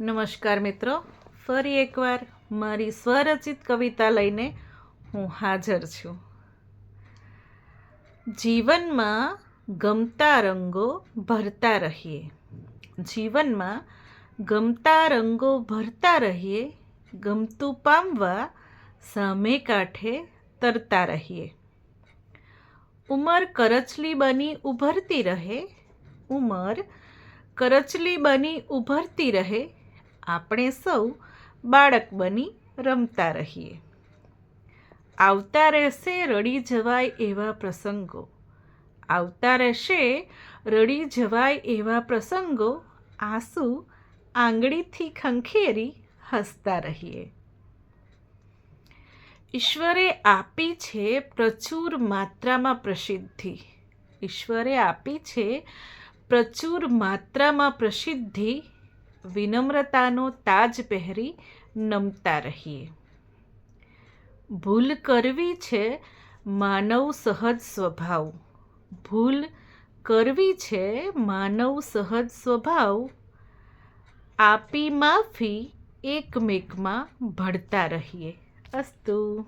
નમસ્કાર મિત્રો. ફરી એકવાર મારી સ્વરચિત કવિતા લઈને હું હાજર છું. જીવનમાં ગમતા રંગો ભરતા રહીએ. જીવનમાં ગમતા રંગો ભરતા રહીએ, ગમતું પામવા સામે કાંઠે તરતા રહીએ. ઉંમર કરચલી બની ઉભરતી રહે, ઉંમર કરચલી બની ઉભરતી રહે આપણે સૌ બાળક બની રમતા રહીએ. આવતા રહેશે રડી જવાય એવા પ્રસંગો. આવતા રહેશે રડી જવાય એવા પ્રસંગો આંસુ આંગળીથી ખંખેરી હસતા રહીએ. ઈશ્વરે આપી છે પ્રચુર માત્રામાં પ્રસિદ્ધિ. ઈશ્વરે આપી છે પ્રચુર માત્રામાં પ્રસિદ્ધિ વિનમ્રતાનો તાજ પહેરી નમતા રહીએ. ભૂલ કરવી છે માનવ સહજ સ્વભાવ. ભૂલ કરવી છે માનવ સહજ સ્વભાવ. આપી માફી એકમેકમાં ભળતા રહીએ. અસ્તુ.